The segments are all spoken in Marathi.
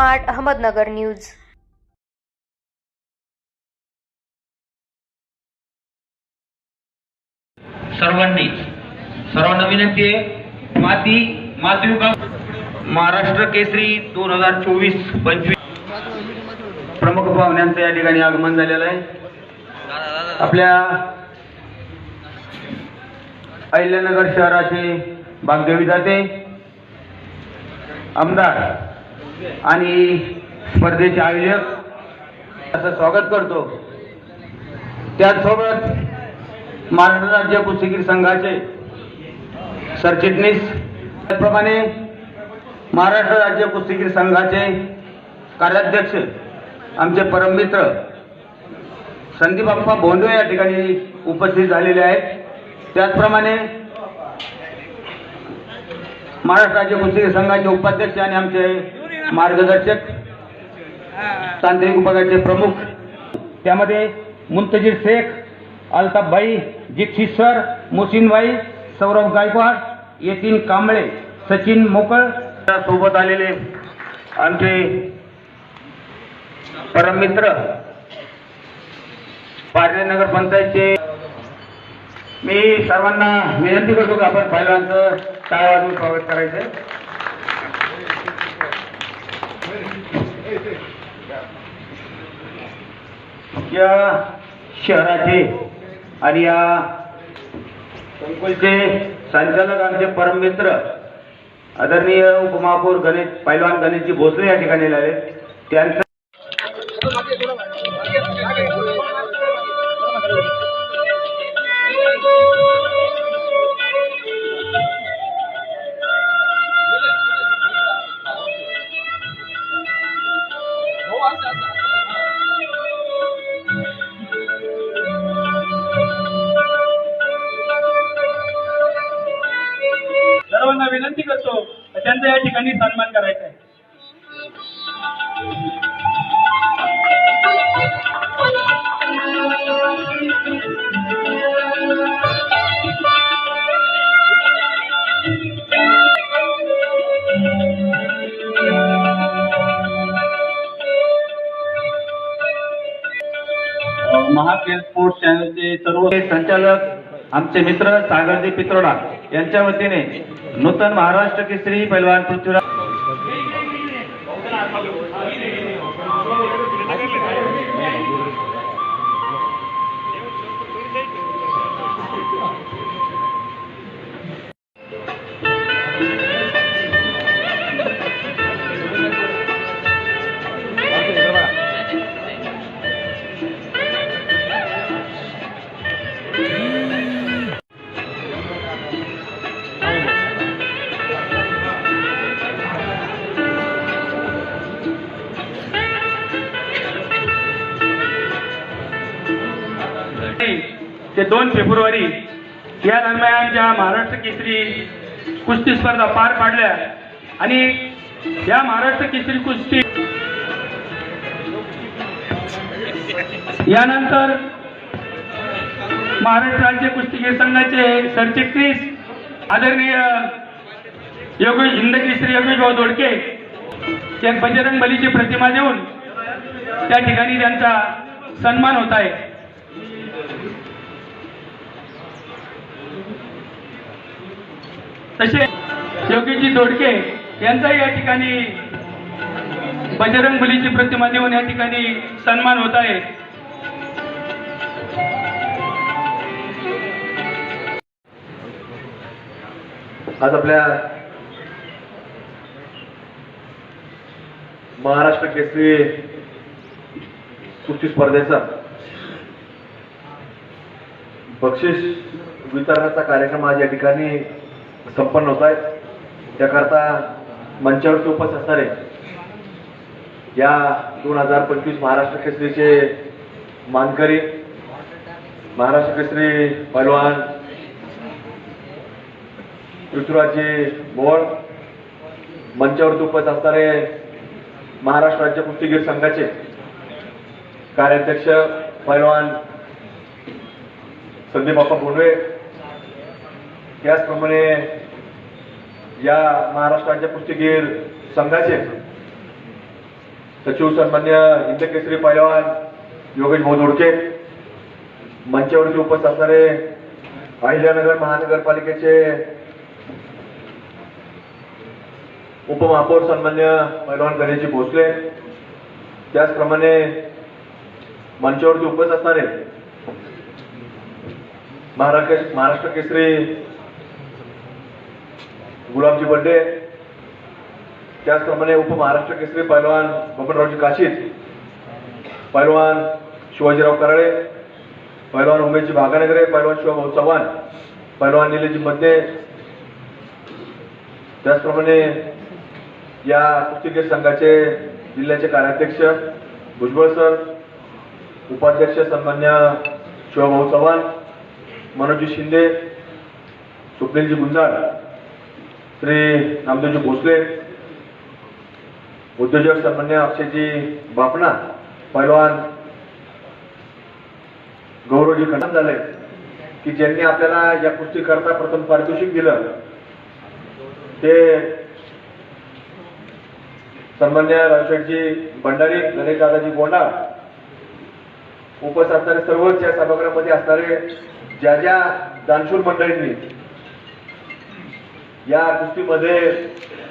Smart Ahmednagar news. सर्वांनी सर्वांना विनंती आहे माती माती महाराष्ट्र केसरी दोन हजार चोवीस पंचवीस. प्रमुख पाहुण्यांचं या ठिकाणी आगमन झालेलं आहे. आपल्या अहिल्यानगर शहराचे भाग देवी जाते आमदार आणि स्पर्धेचे आयोजक असं स्वागत करतो. त्याचसोबत महाराष्ट्र राज्य कुस्तीगीर संघाचे सरचिटणीस त्याचप्रमाणे महाराष्ट्र राज्य कुस्तीगीर संघाचे कार्याध्यक्ष आमचे परममित्र संदीप अप्पा भोंडवे या ठिकाणी उपस्थित झालेले आहेत. त्याचप्रमाणे महाराष्ट्र राज्य कुस्तीगीर संघाचे उपाध्यक्ष आणि आमचे मार्गदर्शक तांत्रिक विभागाचे प्रमुख त्यामध्ये मुंतजीर शेख अल्ताफभाई दीक्षित मोसिनभाई सौरभ गायकवाड यतीन कांबळे सचिन मोकळ सोबत आलेले आमचे परममित्र पारणे नगर पंचायतचे. मी सर्वांना विनंती करतो की आपण पहिल्यांचं टाळ्या वाजून स्वागत करायचं. या शहराचे आणि या संकुलचे संचालक आमचे परममित्र आदरणीय उपमहापौर गणेश पैलवान गणेशजी भोसले या ठिकाणी आले त्यांचा त्यांचा या ठिकाणी सन्मान करायचा आहे. महाकेल स्पोर्ट्स चॅनलचे सर्व संचालक आमचे मित्र सागरजी पित्रोडा. यांच्या वतीने नूतन महाराष्ट्र केसरी पैलवान पृथ्वीराज ते दोन फेब्रुवारी या दरम्यान ज्या महाराष्ट्र केसरी कुस्ती स्पर्धा पार पाडल्या आणि या महाराष्ट्र केसरी कुस्ती यानंतर महाराष्ट्र राज्य कुस्तीगीर संघाचे सरचिटणीस आदरणीय योगेश हिंदकेसरी योगेश भाऊ दोडके या बजरंग बलीची प्रतिमा देऊन त्या ठिकाणी त्यांचा सन्मान होत आहे. तसे योगीजी दोडके यांचा या ठिकाणी बजरंग मुलीची प्रतिमा देऊन या ठिकाणी सन्मान होत आहे. आज आपल्या महाराष्ट्र केसरी कुस्ती स्पर्धेचा बक्षीस वितरणाचा कार्यक्रम आज या ठिकाणी संपन्न होत आहे त्याकरता मंचावरती उपस्थित असणारे या दोन हजार पंचवीस महाराष्ट्र केसरीचे मानकरी महाराष्ट्र केसरी पैलवान पृथ्वीराजजी मोळ मंचावरती उपस्थित असणारे महाराष्ट्र राज्य कुस्तीगीर संघाचे कार्याध्यक्ष पैलवान संदीप बाप्पा भोंडवे त्याचप्रमाणे या महाराष्ट्र राज्य कुस्तीगीर संघाचे सचिव सन्मान्य हिंदकेसरी पैलवान योगेश भाऊ दोडके मंचावरती उपस्थित असणारे अहिल्यानगर महानगरपालिकेचे उपमहापौर सन्मान्य पैलवान गणेशजी भोसले त्याचप्रमाणे मंचावरती उपस्थित असणारे महाराष्ट्र महाराष्ट्र केसरी गुलाबजी बड्डे त्याचप्रमाणे उपमहाराष्ट्र केसरी पैलवान बबनरावजी काशीद पैलवान शिवाजीराव कराळे पैलवान उमेशजी भागानगरे पैलवान शिवाभाऊ चव्हाण पैलवान निलेशजी मध्ये त्याचप्रमाणे या कुस्तीगीर संघाचे जिल्ह्याचे कार्याध्यक्ष भुजबळ सर उपाध्यक्ष सन्मान्य शिवाभाऊ चव्हाण मनोजी शिंदे स्वप्नीलजी गुंजाळ श्री रामदेवजी भोसले उद्योजक सन्मान्य अक्षयजी बापणा पैलवान गौरवजी खंडन झाले की ज्यांनी आपल्याला या कुस्ती करता प्रथम पारितोषिक दिलं. ते सन्मान्य रावशेठजी भंडारी गणेश दादाजी गोंडा उपस्थित असणारे सर्वच या सभागृहामध्ये असणारे ज्या ज्या दानशूर मंडळींनी या कुस्तीमध्ये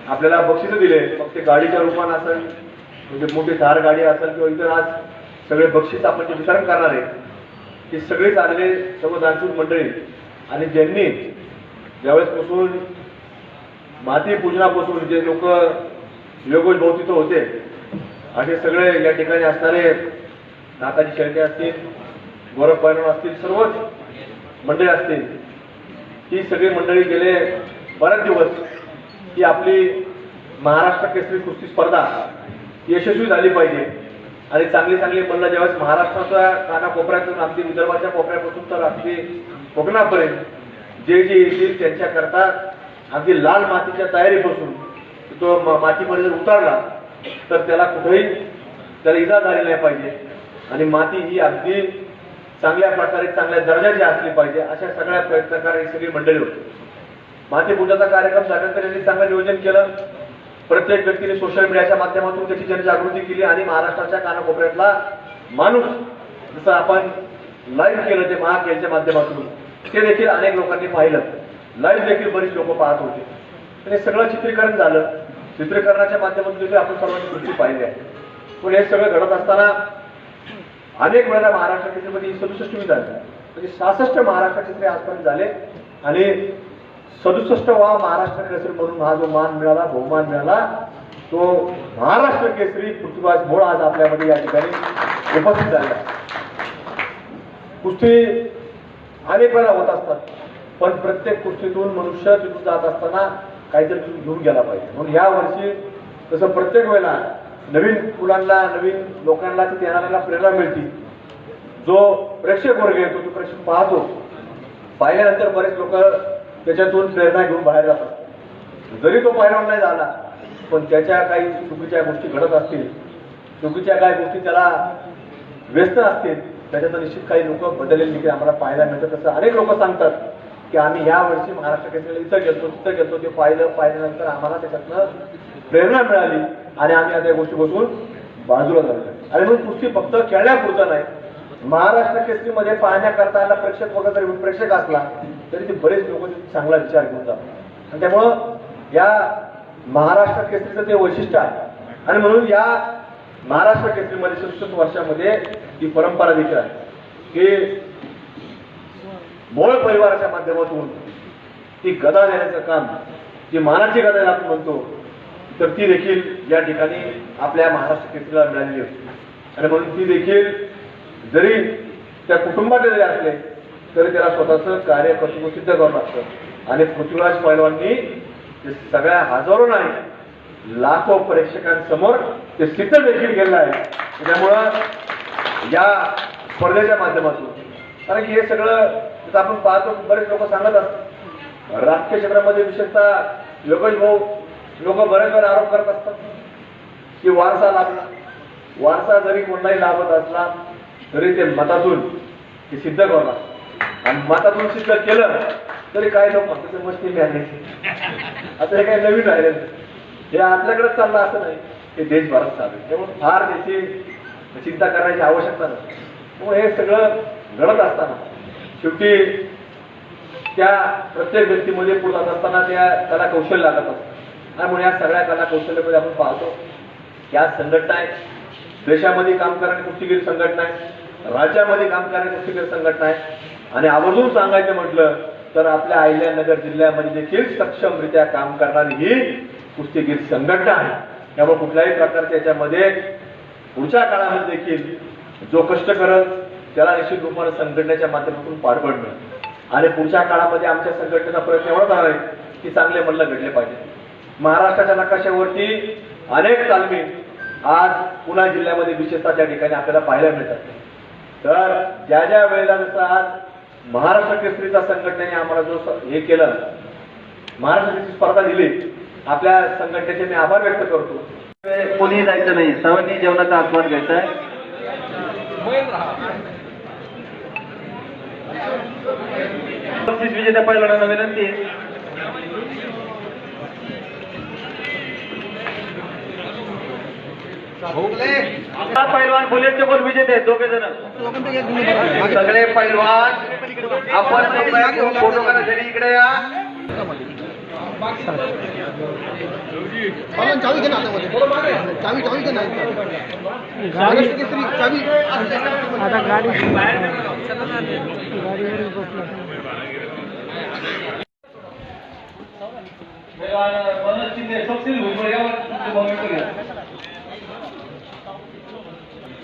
आपल्याला बक्षीस दिले. मग ते गाडीच्या रूपानं असेल म्हणजे मोठी धार गाडी असेल किंवा इतर आज सगळे बक्षीस आपण जे वितरण करणार आहे ते सगळेच आलेले सर्व दानशूर मंडळी. आणि ज्यांनी ज्यावेळेसपासून माती पूजनापासून जे लोक योगोज भोवतीत होते असे सगळे या ठिकाणी असणारे नाकाची शेळके असतील गौरव पैलवान असतील सर्वच मंडळी असतील ही सगळी मंडळी गेले बरेच दिवस ही आपली महाराष्ट्र केसरी कुस्ती स्पर्धा यशस्वी झाली पाहिजे. आणि चांगली चांगली म्हणलं ज्यावेळेस महाराष्ट्राच्या कानाकोपऱ्यातून अगदी विदर्भाच्या कोपऱ्यापासून तर अगदी कोकणापर्यंत जे जे येतील त्यांच्याकरता अगदी लाल मातीच्या तयारीपासून तो म- मातीमध्ये जर उतरला तर त्याला कुठेही त्याला इजा झाली नाही पाहिजे. आणि माती ही अगदी चांगल्या प्रकारे चांगल्या दर्जाची असली पाहिजे अशा सगळ्या प्रयत्नकार ही सगळी मंडळी होती. मातीपूजाचा कार्यक्रम झाल्यानंतर यांनी चांगलं नियोजन केलं. प्रत्येक व्यक्तीने सोशल मीडियाच्या माध्यमातून त्याची जनजागृती केली आणि महाराष्ट्राच्या कानाकोपऱ्यातला माणूस जसं आपण लाईव्ह केलं ते महाखेलच्या माध्यमातून ते देखील अनेक लोकांनी पाहिलं. लाईव्ह देखील बरीच लोक पाहत होते. तर हे सगळं चित्रीकरण झालं. चित्रीकरणाच्या माध्यमातून देखील आपण सर्वांनी पाहिली आहे. पण हे सगळं घडत असताना अनेक वेळेला महाराष्ट्र चित्रपती सदुसष्टवी झाली म्हणजे सहासष्ट महाराष्ट्र चित्रे आजपर्यंत झाले आणि सदुसष्ट वा महाराष्ट्र केसरी म्हणून हा जो मान मिळाला बहुमान मिळाला तो महाराष्ट्र केसरी पृथ्वीराज मोळ आज आपल्यामध्ये या ठिकाणी उपस्थित झाला कुस्ती अनेक वेळा होत असतात पण प्रत्येक कुस्तीतून मनुष्य तिथून जात असताना काहीतरी तिथून घेऊन गेला पाहिजे. म्हणून या वर्षी तसं प्रत्येक वेळेला नवीन मुलांना नवीन लोकांना तिथे येणाऱ्याला प्रेरणा मिळते. जो प्रेक्षक वर्ग येतो तो प्रेक्षक पाहतो. पाहिल्यानंतर बरेच लोक त्याच्यातून प्रेरणा घेऊन बाहेर जातात. जरी तो पहिलवान नाही झाला पण त्याच्या काही चुकीच्या गोष्टी घडत असतील चुकीच्या काही गोष्टी त्याला व्यस्त असतील त्याच्यात निश्चित काही लोक बदललेली देखील आम्हाला पाहायला मिळतं. तसं अनेक लोक सांगतात की आम्ही या वर्षी महाराष्ट्र केसरीला इथं गेलतो तिथं गेलतो ते पाहिलं पाहिल्यानंतर आम्हाला त्याच्यातनं प्रेरणा मिळाली आणि आम्ही आता या गोष्टी बसून बाजूला झालो आणि म्हणून कुस्ती फक्त खेळण्यापुरतं नाही महाराष्ट्र केसरीमध्ये पाहण्याकरता आला प्रेक्षक वगैरे जरी प्रेक्षक असला तरी ते बरेच लोक चांगला विचार घेऊन जातात. आणि त्यामुळं या महाराष्ट्र केसरीचं ते वैशिष्ट्य आहे. आणि म्हणून या महाराष्ट्र केसरीमध्ये सदुसष्ट वर्षामध्ये ही परंपरा देखील आहे. की मोळ परिवाराच्या माध्यमातून ती गदा देण्याचं काम जी मानाची गदा आपण म्हणतो तर ती देखील या ठिकाणी आपल्या महाराष्ट्र केसरीला मिळालेली होती आणि म्हणून ती देखील जरी त्या कुटुंबाचे जरी असले तरी त्याला स्वतःचं कार्य कर्तृत्व सिद्ध करावं लागतं आणि पृथ्वीराज पैलवांनी ते सगळ्या हजारो नाही लाखो प्रेक्षकांसमोर ते सिद्ध देखील केलं आहे. त्यामुळं या स्पर्धेच्या माध्यमातून. कारण की हे सगळं आपण पाहतो बरेच लोक सांगत असतात. राजकीय क्षेत्रामध्ये विशेषतः योगेश भाऊ लोक बरेच वेळा आरोप करत असतात की वारसा लाभला. वारसा जरी कोणताही लाभत असला तरी ते मतातून ते सिद्ध करणार. आणि मतातून सिद्ध केलं तरी काय लोक म्हणतात मस्ती मिळाली आता हे काही नवीन राहिले हे आपल्याकडेच चाललं असं नाही. हे देशभरात चालू आहे. त्यामुळे फार त्याची चिंता करण्याची आवश्यकता नाही. त्यामुळे हे सगळं घडत असताना शेवटी त्या प्रत्येक व्यक्तीमध्ये पुढे जात असताना त्या कला कौशल्य लागत असतं. त्यामुळे या सगळ्या कला कौशल्यामध्ये आपण पाहतो या संघटना आहेत देशामध्ये काम करणारी कुस्तीगीर संघटना आहे. राज्यामध्ये काम करणारी कुस्तीगीर संघटना आहे. आणि आवर्जून सांगायचं म्हटलं तर आपल्या अहिल्यानगर जिल्ह्यामध्ये देखील सक्षमरित्या काम करणारी ही कुस्तीगीर संघटना आहे. त्यामुळे कुठल्याही प्रकारच्या याच्यामध्ये पुढच्या काळामध्ये देखील जो कष्ट करत त्याला निश्चित रूपाने संघटनेच्या माध्यमातून पार पडणं आणि पुढच्या काळामध्ये आमच्या संघटनेचा प्रयत्न एवढा झाला आहे की चांगले मल्ल घडले पाहिजे. महाराष्ट्राच्या नकाशावरती अनेक तालमी आज पुणे जिल्ह्यामध्ये विशेषतः त्या ठिकाणी आपल्याला पाहायला मिळतात. तर ज्या ज्या वेळेला जसं आज महाराष्ट्र केसरीचा संघटनेने आम्हाला जो हे केलं महाराष्ट्र केसरी स्पर्धा दिली आपल्या संघटनेचे मी आभार व्यक्त करतो. कोणीही जायचं नाही. सर्वांनी जेवणाचा आस्वाद घ्यायचा आहे. विजेत्या पैलवानांना विनंती पैलवान बुलेटचे कोण विजेते दोघे जण. सगळे पैलवान आपण फोटो काढण्यासाठी इकडे या. चावी चावी घे ना हातामध्ये चावी चावी घे ना. महाराष्ट्र केसरी चावी आता गाडी गाडीवर बसला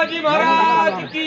शिवाजी महाराज की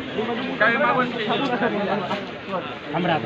હમણાં